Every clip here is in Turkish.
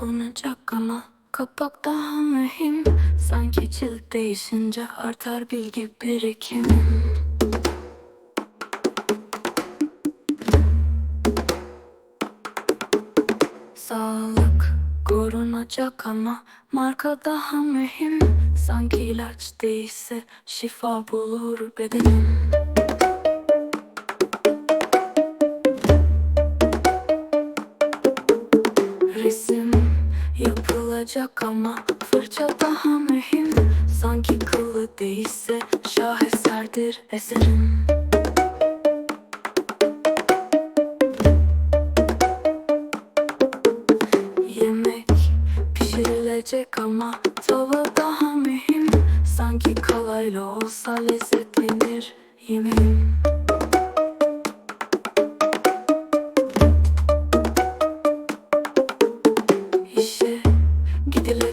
Okunacak ama kapak daha mühim. Sanki cilt değişince artar bilgi birikimim. Sağlık korunacak ama marka daha mühim. Sanki ilaç değilse şifa bulur bedenim yapılacak ama fırça daha mühim. Sanki kılı değilse şaheserdir eserim. Yemek pişirilecek ama tava daha mühim. Sanki kalayla olsa lezzetlenir yemeğim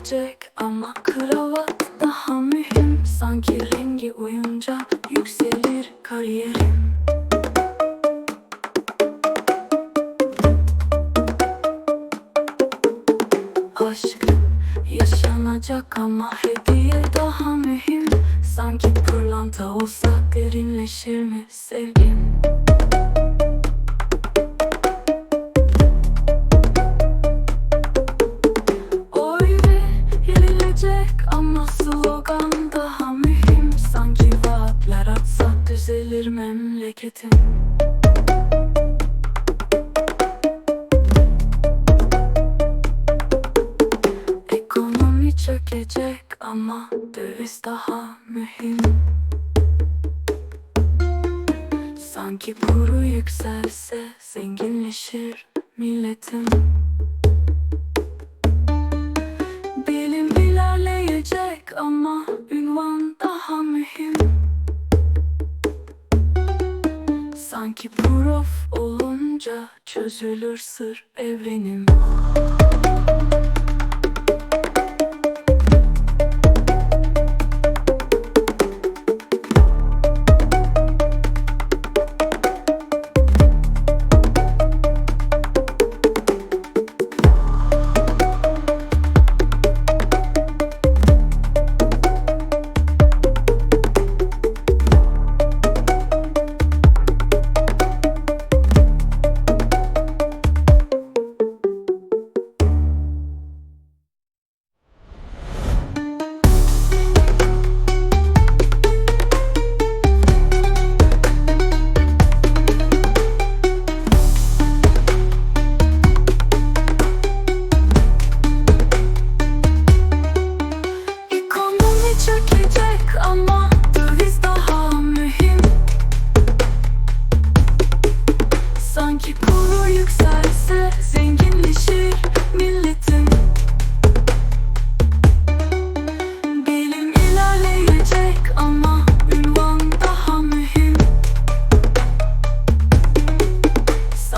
gidilecek ama kravat daha mühim. Sanki rengi uyunca yükselir kariyerim. Aşk yaşanacak ama hediye daha mühim. Sanki pırlanta olsa derinleşir mi sevgim? Memleketim Ekonomi çökecek ama döviz daha mühim. Sanki kuru yükselse zenginleşir milletim Sanki prof olunca çözülür sır evrenim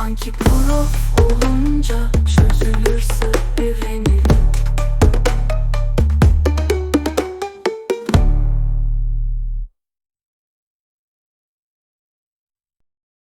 Sanki kuru olunca çözülürse evlenir